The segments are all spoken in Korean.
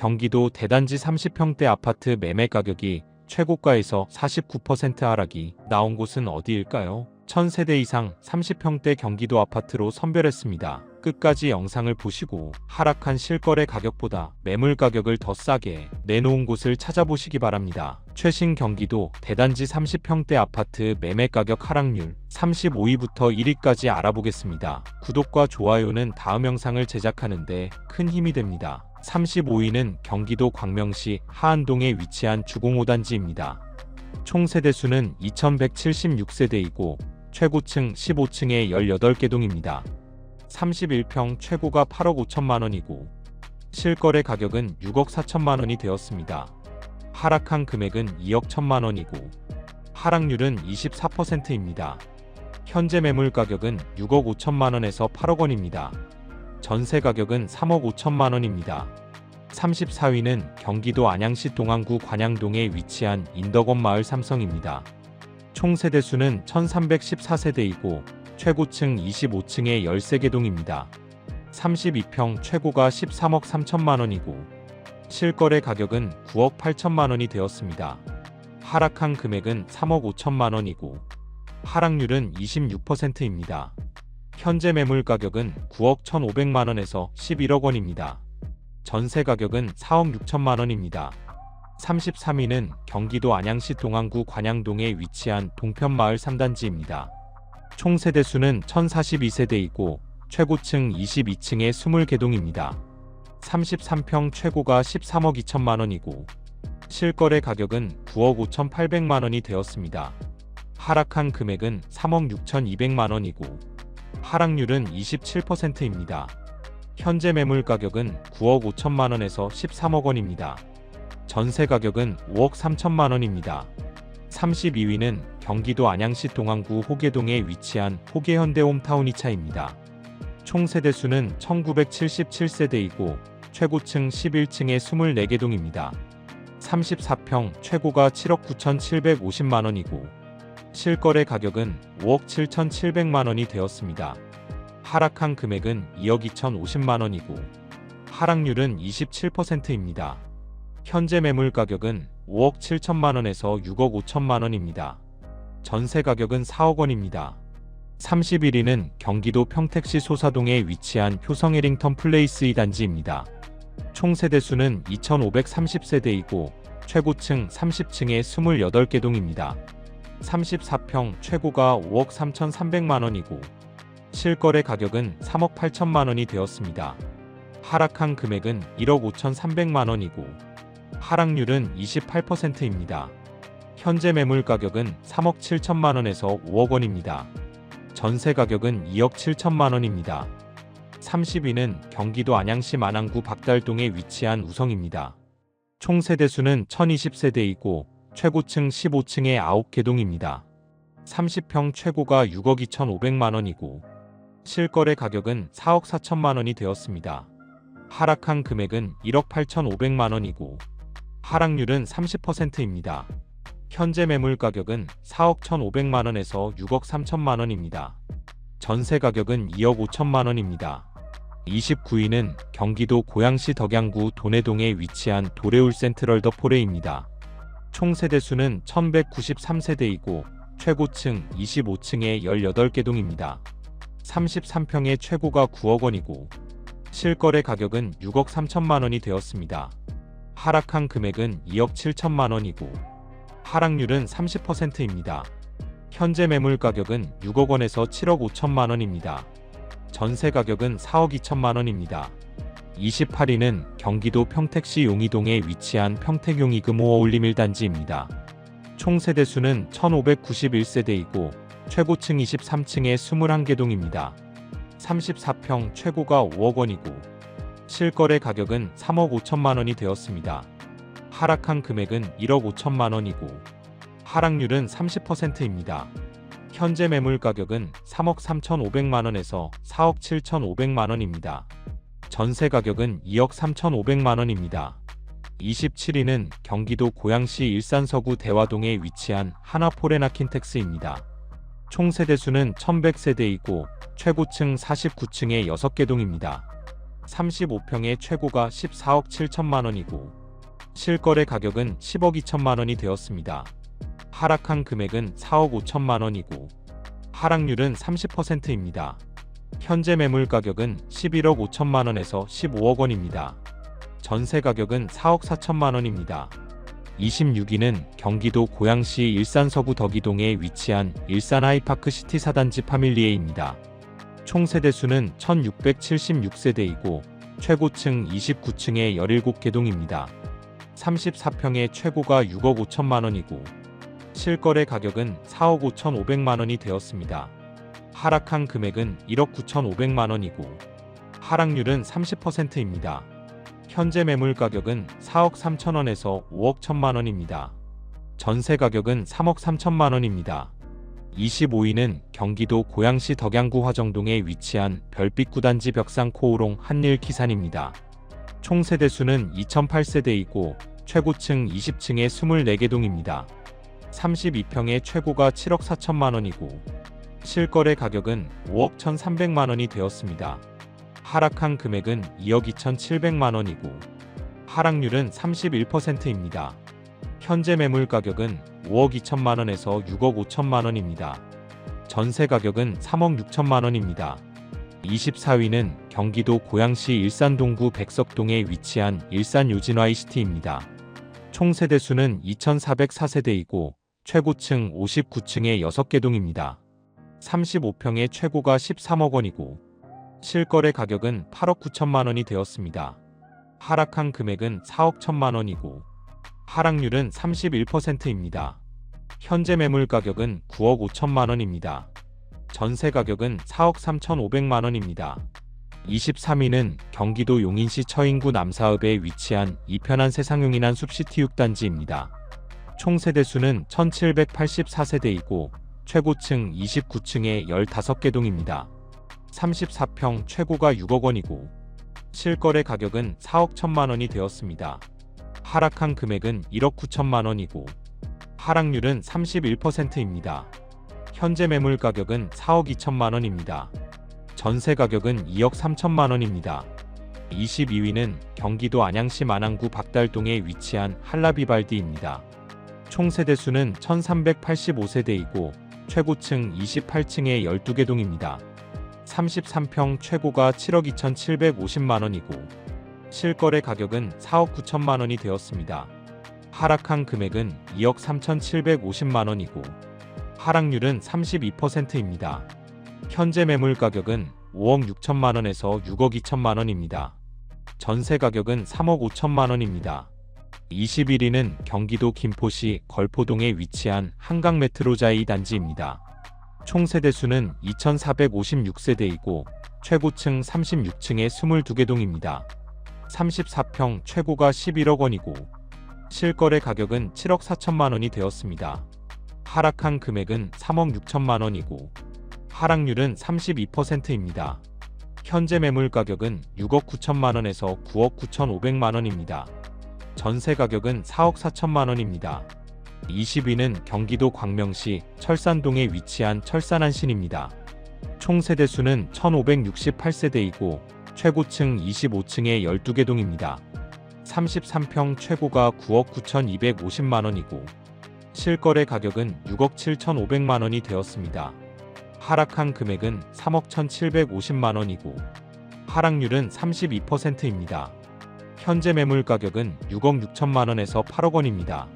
경기도 대단지 30평대 아파트 매매 가격이 최고가에서 49% 하락이 나온 곳은 어디일까요? 1000세대 이상 30평대 경기도 아파트로 선별했습니다. 끝까지 영상을 보시고 하락한 실거래 가격보다 매물 가격을 더 싸게 내놓은 곳을 찾아보시기 바랍니다. 최신 경기도 대단지 30평대 아파트 매매 가격 하락률 35위부터 1위까지 알아보겠습니다. 구독과 좋아요는 다음 영상을 제작하는데 큰 힘이 됩니다. 35위는 경기도 광명시 하안동에 위치한 주공 5단지입니다. 총 세대수는 2176세대이고 최고층 15층에 18개 동입니다. 31평 최고가 8억 5천만 원이고 실거래 가격은 6억 4천만 원이 되었습니다. 하락한 금액은 2억 1천만 원이고 하락률은 24%입니다. 현재 매물 가격은 6억 5천만 원에서 8억 원입니다. 전세 가격은 3억 5천만 원입니다. 34위는 경기도 안양시 동안구 관양동에 위치한 인덕원 마을 삼성입니다. 총 세대 수는 1314세대이고 최고층 25층에 13개 동입니다. 32평 최고가 13억 3천만 원이고 실거래 가격은 9억 8천만 원이 되었습니다. 하락한 금액은 3억 5천만 원이고 하락률은 26%입니다. 현재 매물 가격은 9억 1,500만 원에서 11억 원입니다. 전세 가격은 4억 6천만 원입니다. 33위는 경기도 안양시 동안구 관양동에 위치한 동편마을 3단지입니다. 총 세대 수는 1042세대이고 최고층 22층에 20개 동입니다. 33평 최고가 13억 2천만 원이고 실거래 가격은 9억 5천 8백만 원이 되었습니다. 하락한 금액은 3억 6천 2백만 원이고 하락률은 27%입니다. 현재 매물 가격은 9억 5천만 원에서 13억 원입니다. 전세 가격은 5억 3천만 원입니다. 32위는 경기도 안양시 동안구 호계동에 위치한 호계현대 홈타운 2차입니다. 총 세대수는 1977세대이고 최고층 11층에 24개 동입니다. 34평 최고가 7억 9,750만 원이고 실거래 가격은 5억 7,700만 원이 되었습니다. 하락한 금액은 2억 2,050만 원이고 하락률은 27%입니다. 현재 매물 가격은 5억 7천만 원에서 6억 5천만 원입니다. 전세 가격은 4억 원입니다. 31위는 경기도 평택시 소사동에 위치한 효성 해링턴 플레이스 2단지입니다. 총 세대수는 2,530세대이고 최고층 30층에 28개 동입니다. 34평 최고가 5억 3,300만 원이고 실거래 가격은 3억 8천만 원이 되었습니다. 하락한 금액은 1억 5,300만 원이고 하락률은 28%입니다. 현재 매물 가격은 3억 7천만 원에서 5억 원입니다. 전세 가격은 2억 7천만 원입니다. 30위는 경기도 안양시 만안구 박달동에 위치한 우성입니다. 총 세대수는 1020세대이고 최고층 15층에 9개 동입니다. 30평 최고가 6억 2천5백만 원이고 실거래 가격은 4억 4천만 원이 되었습니다. 하락한 금액은 1억 8천5백만 원이고 하락률은 30%입니다. 현재 매물 가격은 4억 1,500만 원에서 6억 3천만 원입니다. 전세 가격은 2억 5천만 원입니다. 29위는 경기도 고양시 덕양구 도내동에 위치한 도레울 센트럴 더 포레입니다. 총 세대수는 1193세대이고 최고층 25층에 18개 동입니다. 33평의 최고가 9억 원이고 실거래 가격은 6억 3천만 원이 되었습니다. 하락한 금액은 2억 7천만 원이고 하락률은 30%입니다. 현재 매물 가격은 6억 원에서 7억 5천만 원입니다. 전세 가격은 4억 2천만 원입니다. 28위는 경기도 평택시 용이동에 위치한 평택용이금 5호 올림 1단지입니다. 총 세대수는 1591세대이고 최고층 23층에 21개 동입니다. 34평 최고가 5억 원이고 실거래 가격은 3억 5천만 원이 되었습니다. 하락한 금액은 1억 5천만 원이고 하락률은 30%입니다. 현재 매물 가격은 3억 3천5백만 원에서 4억 7천5백만 원입니다. 전세 가격은 2억 3천5백만 원입니다. 27위는 경기도 고양시 일산서구 대화동에 위치한 하나포레나킨텍스입니다. 총 세대수는 1100세대이고 최고층 49층에 6개 동입니다. 35평의 최고가 14억 7천만 원이고 실거래 가격은 10억 2천만 원이 되었습니다. 하락한 금액은 4억 5천만 원이고 하락률은 30%입니다. 현재 매물 가격은 11억 5천만 원에서 15억 원입니다. 전세 가격은 4억 4천만 원입니다. 26위는 경기도 고양시 일산 서구 덕이동에 위치한 일산 하이파크 시티 사단지 파밀리에입니다. 총 세대수는 1676세대이고 최고층 29층에 17개 동입니다. 34평의 최고가 6억 5천만 원이고 실거래 가격은 4억 5천 5백만 원이 되었습니다. 하락한 금액은 1억 9천 5백만 원이고 하락률은 30%입니다. 현재 매물 가격은 4억 3천 원에서 5억 1천만 원입니다. 전세 가격은 3억 3천만 원입니다. 25위는 경기도 고양시 덕양구 화정동에 위치한 별빛 구단지 벽상 코오롱 한일 기산입니다. 총 세대수는 2008세대이고 최고층 20층에 24개 동입니다. 32평의 최고가 7억 4천만 원이고 실거래 가격은 5억 1,300만 원이 되었습니다. 하락한 금액은 2억 2,700만 원이고 하락률은 31%입니다. 현재 매물 가격은 5억 2천만 원에서 6억 5천만 원입니다. 전세 가격은 3억 6천만 원입니다. 24위는 경기도 고양시 일산동구 백석동에 위치한 일산 요진와이시티입니다. 총 세대수는 2,404세대이고 최고층 59층에 6개 동입니다. 35평의 최고가 13억 원이고 실거래 가격은 8억 9천만 원이 되었습니다. 하락한 금액은 4억 1천만 원이고 하락률은 31%입니다. 현재 매물 가격은 9억 5천만 원입니다. 전세 가격은 4억 3천5백만 원입니다. 23위는 경기도 용인시 처인구 남사읍에 위치한 이편한 세상용인한 숲시티 6단지입니다. 총 세대수는 1784세대이고 최고층 29층에 15개 동입니다. 34평 최고가 6억 원이고 실거래 가격은 4억 1천만 원이 되었습니다. 하락한 금액은 1억 9천만 원이고 하락률은 31%입니다. 현재 매물 가격은 4억 2천만 원입니다. 전세 가격은 2억 3천만 원입니다. 22위는 경기도 안양시 만안구 박달동에 위치한 한라비발디입니다. 총 세대수는 1385세대이고 최고층 28층에 12개 동입니다. 33평 최고가 7억 2,750만 원이고 실거래 가격은 4억 9천만 원이 되었습니다. 하락한 금액은 2억 3,750만 원이고 하락률은 32%입니다. 현재 매물 가격은 5억 6천만 원에서 6억 2천만 원입니다. 전세 가격은 3억 5천만 원입니다. 21위는 경기도 김포시 걸포동에 위치한 한강 메트로자이 단지입니다. 총 세대수는 2,456세대이고 최고층 36층에 22개 동입니다. 34평 최고가 11억 원이고 실거래 가격은 7억 4천만 원이 되었습니다. 하락한 금액은 3억 6천만 원이고 하락률은 32%입니다. 현재 매물 가격은 6억 9천만 원에서 9억 9천 5백만 원입니다. 전세 가격은 4억 4천만 원입니다. 20위는 경기도 광명시 철산동에 위치한 철산안신입니다. 총 세대수는 1568세대이고 최고층 25층에 12개 동입니다. 33평 최고가 9억 9,250만 원이고 실거래 가격은 6억 7,500만 원이 되었습니다. 하락한 금액은 3억 1,750만 원이고 하락률은 32%입니다. 현재 매물 가격은 6억 6천만 원에서 8억 원입니다.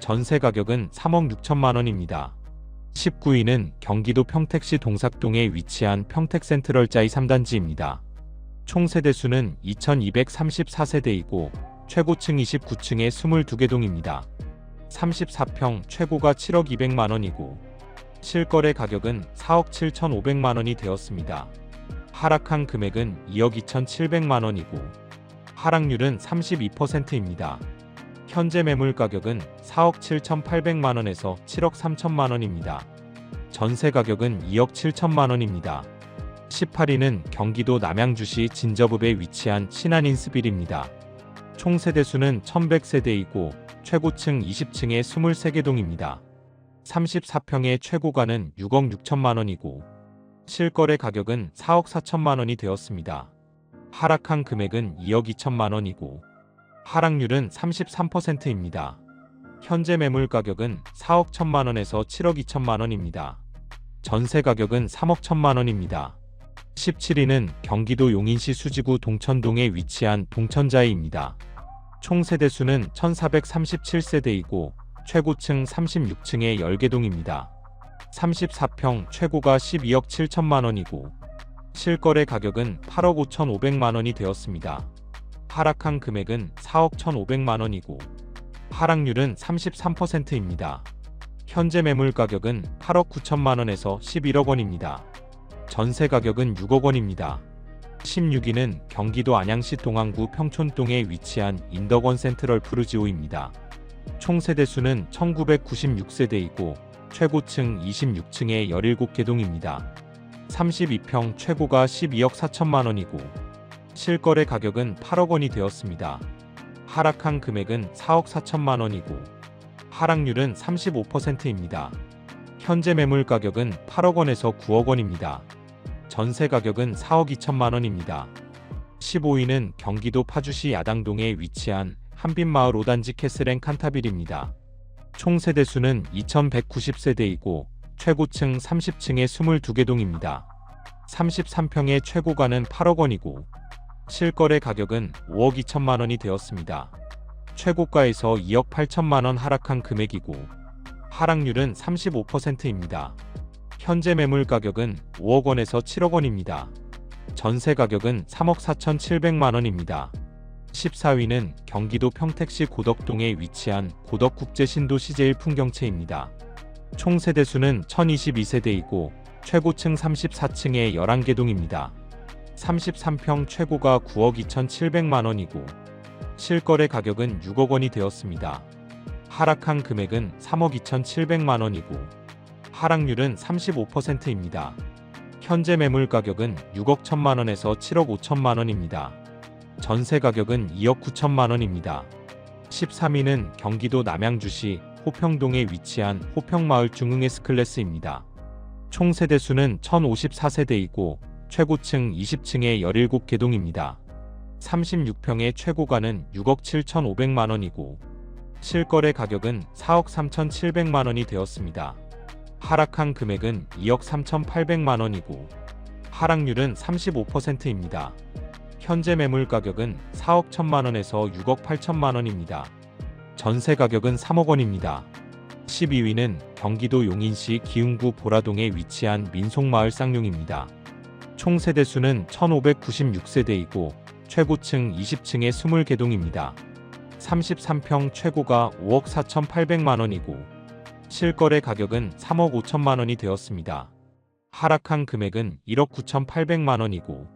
전세 가격은 3억 6천만 원입니다. 19위는 경기도 평택시 동삭동에 위치한 평택센트럴자이 3단지입니다. 총 세대수는 2234세대이고 최고층 29층에 22개 동입니다. 34평 최고가 7억 2백만 원이고 실거래 가격은 4억 7천5백만 원이 되었습니다. 하락한 금액은 2억 2천7백만 원이고 하락률은 32%입니다. 현재 매물 가격은 4억 7천8백만 원에서 7억 3천만 원입니다. 전세 가격은 2억 7천만 원입니다. 18위는 경기도 남양주시 진저읍에 위치한 신한인스빌입니다. 총 세대수는 1100세대이고 최고층 20층에 23개 동입니다. 34평의 최고가는 6억 6천만 원이고 실거래 가격은 4억 4천만 원이 되었습니다. 하락한 금액은 2억 2천만 원이고 하락률은 33%입니다. 현재 매물 가격은 4억 1천만 원에서 7억 2천만 원입니다. 전세 가격은 3억 1천만 원입니다. 17위는 경기도 용인시 수지구 동천동에 위치한 동천자이입니다. 총 세대 수는 1437세대이고 최고층 36층의 10개동입니다. 34평 최고가 12억 7천만 원이고 실거래 가격은 8억 5천5백만 원이 되었습니다. 하락한 금액은 4억 1,500만 원이고 하락률은 33%입니다. 현재 매물 가격은 8억 9천만 원에서 11억 원입니다. 전세 가격은 6억 원입니다. 16위는 경기도 안양시 동안구 평촌동에 위치한 인덕원 센트럴 푸르지오입니다. 총 세대수는 1996세대이고 최고층 26층의 17개 동입니다. 32평 최고가 12억 4천만 원이고 실거래 가격은 8억 원이 되었습니다. 하락한 금액은 4억 4천만 원이고 하락률은 35%입니다. 현재 매물 가격은 8억 원에서 9억 원입니다. 전세 가격은 4억 2천만 원입니다. 15위는 경기도 파주시 야당동에 위치한 한빛마을 5단지 캐슬앤 칸타빌입니다. 총 세대수는 2190세대이고 최고층 30층의 22개 동입니다. 33평의 최고가는 8억 원이고 실거래 가격은 5억 2천만 원이 되었습니다. 최고가에서 2억 8천만 원 하락한 금액이고 하락률은 35%입니다. 현재 매물 가격은 5억 원에서 7억 원입니다. 전세 가격은 3억 4천7백만 원입니다. 14위는 경기도 평택시 고덕동에 위치한 고덕국제신도 CJ 풍경채입니다. 총 세대수는 1022세대이고 최고층 34층의 11개 동입니다. 33평 최고가 9억 2천7백만 원이고 실거래 가격은 6억 원이 되었습니다. 하락한 금액은 3억 2천7백만 원이고 하락률은 35%입니다. 현재 매물 가격은 6억 1천만 원에서 7억 5천만 원입니다. 전세 가격은 2억 9천만 원입니다. 13위는 경기도 남양주시 호평동에 위치한 호평마을 중흥에스클래스입니다. 총 세대수는 1054세대이고 최고층 20층의 17개 동입니다. 36평의 최고가는 6억 7천5백만 원이고 실거래 가격은 4억 3천7백만 원이 되었습니다. 하락한 금액은 2억 3천8백만 원이고 하락률은 35%입니다. 현재 매물 가격은 4억 1천만 원에서 6억 8천만 원입니다. 전세 가격은 3억 원입니다. 12위는 경기도 용인시 기흥구 보라동에 위치한 민속마을 쌍용입니다. 총 세대수는 1596세대이고 최고층 20층의 20개동입니다. 33평 최고가 5억 4천8백만 원이고 실거래 가격은 3억 5천만 원이 되었습니다. 하락한 금액은 1억 9천8백만 원이고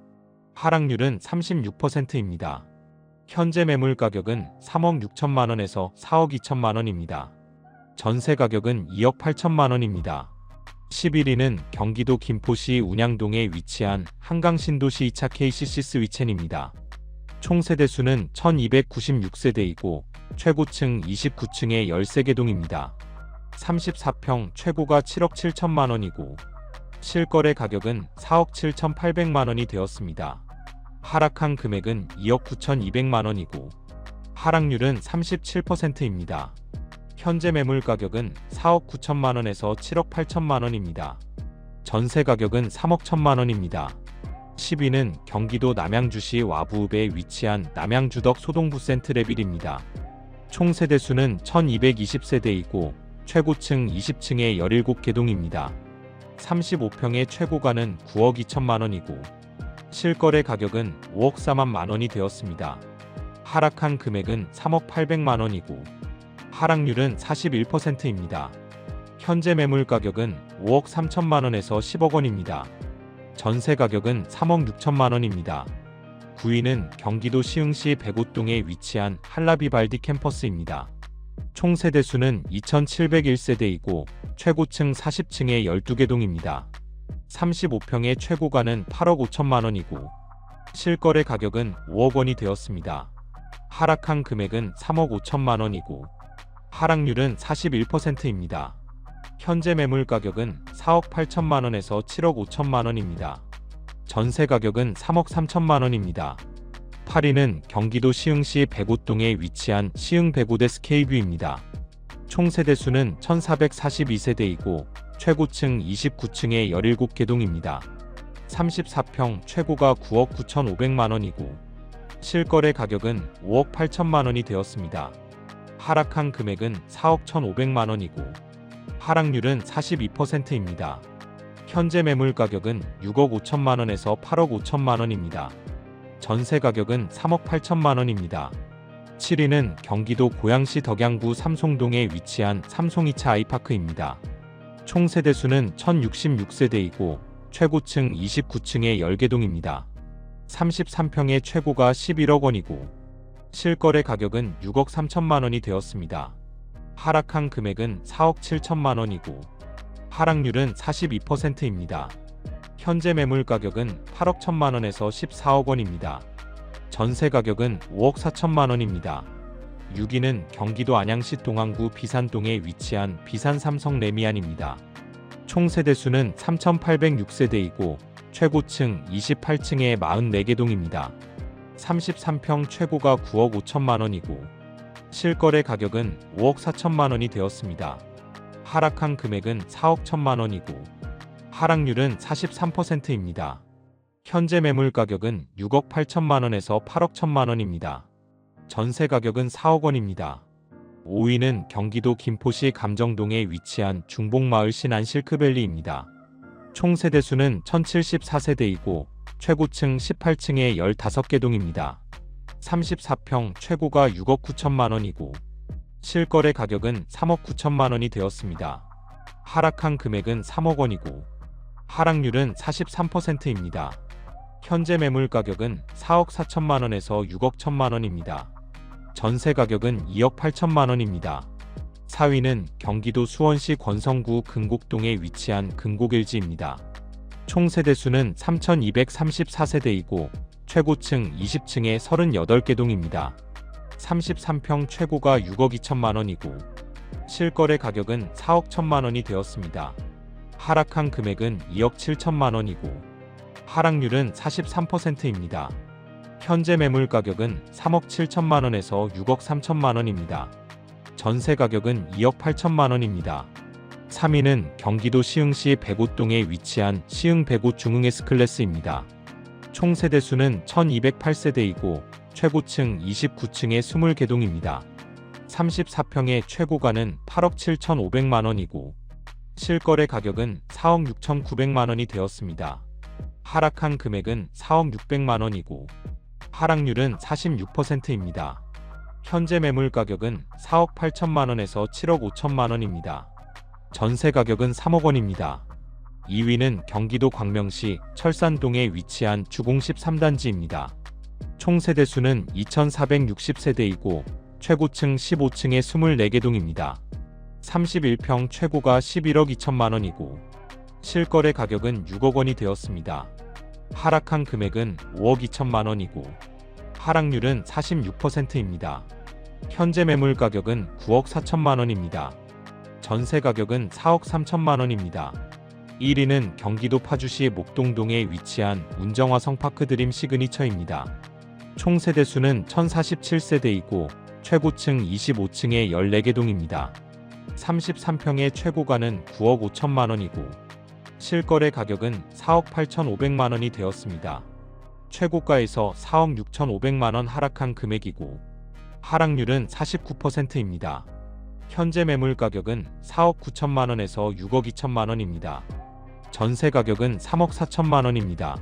하락률은 36%입니다. 현재 매물 가격은 3억 6천만 원에서 4억 2천만 원입니다. 전세 가격은 2억 8천만 원입니다. 11위는 경기도 김포시 운양동에 위치한 한강신도시 2차 KCC 스위첸입니다. 총 세대수는 1296세대이고 최고층 29층의 13개 동입니다. 34평 최고가 7억 7천만 원이고 실거래 가격은 4억 7천 8백만 원이 되었습니다. 하락한 금액은 2억 9천2백만 원이고 하락률은 37%입니다. 현재 매물 가격은 4억 9천만 원에서 7억 8천만 원입니다. 전세 가격은 3억 1천만 원입니다. 10위는 경기도 남양주시 와부읍에 위치한 남양주덕 소동부 센트레빌입니다. 총 세대수는 1220세대이고 최고층 20층의 17개 동입니다. 35평의 최고가는 9억 2천만 원이고 실거래 가격은 5억 4만 만 원이 되었습니다. 하락한 금액은 3억 8백만 원이고 하락률은 41%입니다. 현재 매물 가격은 5억 3천만 원에서 10억 원입니다. 전세 가격은 3억 6천만 원입니다. 9위는 경기도 시흥시 백옷동에 위치한 한라비발디 캠퍼스입니다. 총 세대수는 2,701세대이고 최고층 40층의 12개 동입니다. 35평의 최고가는 8억 5천만 원이고 실거래 가격은 5억 원이 되었습니다. 하락한 금액은 3억 5천만 원이고 하락률은 41%입니다. 현재 매물 가격은 4억 8천만 원에서 7억 5천만 원입니다. 전세 가격은 3억 3천만 원입니다. 8위는 경기도 시흥시 백오동에 위치한 시흥 백오대 스케이뷰입니다. 총 세대 수는 1442세대이고 최고층 29층에 17개동입니다. 34평 최고가 9억 9,500만 원이고 실거래 가격은 5억 8천만 원이 되었습니다. 하락한 금액은 4억 1,500만 원이고 하락률은 42%입니다. 현재 매물 가격은 6억 5천만 원에서 8억 5천만 원입니다. 전세 가격은 3억 8천만 원입니다. 7위는 경기도 고양시 덕양구 삼송동에 위치한 삼송이차 아이파크입니다. 총 세대수는 1066세대이고 최고층 29층의 10개동입니다. 33평의 최고가 11억 원이고 실거래 가격은 6억 3천만 원이 되었습니다. 하락한 금액은 4억 7천만 원이고 하락률은 42%입니다. 현재 매물 가격은 8억 1천만 원에서 14억 원입니다. 전세 가격은 5억 4천만 원입니다. 6위는 경기도 안양시 동안구 비산동에 위치한 비산 삼성 레미안입니다. 총 세대수는 3,806세대이고 최고층 28층에 44개 동입니다. 33평 최고가 9억 5천만 원이고 실거래 가격은 5억 4천만 원이 되었습니다. 하락한 금액은 4억 1천만 원이고 하락률은 43%입니다. 현재 매물 가격은 6억 8천만 원에서 8억 1천만 원입니다. 전세 가격은 4억 원입니다. 5위는 경기도 김포시 감정동에 위치한 중복마을 신안 실크밸리입니다. 총 세대수는 1074세대이고 최고층 18층에 15개 동입니다. 34평 최고가 6억 9천만 원이고 실거래 가격은 3억 9천만 원이 되었습니다. 하락한 금액은 3억 원이고 하락률은 43%입니다. 현재 매물 가격은 4억 4천만 원에서 6억 1천만 원입니다. 전세 가격은 2억 8천만 원입니다. 4위는 경기도 수원시 권성구 금곡동에 위치한 금곡일지입니다. 총 세대수는 3,234세대이고 최고층 20층에 38개 동입니다. 33평 최고가 6억 2천만 원이고 실거래 가격은 4억 1천만 원이 되었습니다. 하락한 금액은 2억 7천만 원이고 하락률은 43%입니다. 현재 매물 가격은 3억 7천만 원에서 6억 3천만 원입니다. 전세 가격은 2억 8천만 원입니다. 3위는 경기도 시흥시 백오동에 위치한 시흥 백오 중흥 S클래스입니다. 총 세대수는 1208세대이고 최고층 29층에 20개동입니다. 34평의 최고가는 8억 7,500만 원이고 실거래 가격은 4억 6,900만 원이 되었습니다. 하락한 금액은 4억 600만 원이고 하락률은 46%입니다. 현재 매물 가격은 4억 8천만 원에서 7억 5천만 원입니다. 전세 가격은 3억 원입니다. 2위는 경기도 광명시 철산동에 위치한 주공 13단지입니다. 총 세대 수는 2,460세대이고 최고층 15층에 24개 동입니다. 31평 최고가 11억 2천만 원이고 실거래 가격은 6억 원이 되었습니다. 하락한 금액은 5억 2천만 원이고 하락률은 46%입니다. 현재 매물 가격은 9억 4천만 원입니다. 전세 가격은 4억 3천만 원입니다. 1위는 경기도 파주시 목동동에 위치한 운정화 성파크 드림 시그니처입니다. 총 세대 수는 1047세대이고 최고층 25층에 14개 동입니다. 33평의 최고가는 9억 5천만 원이고 실거래 가격은 4억 8천5백만 원이 되었습니다. 최고가에서 4억 6천5백만 원 하락한 금액이고 하락률은 49%입니다. 현재 매물 가격은 4억 9천만 원에서 6억 2천만 원입니다. 전세 가격은 3억 4천만 원입니다.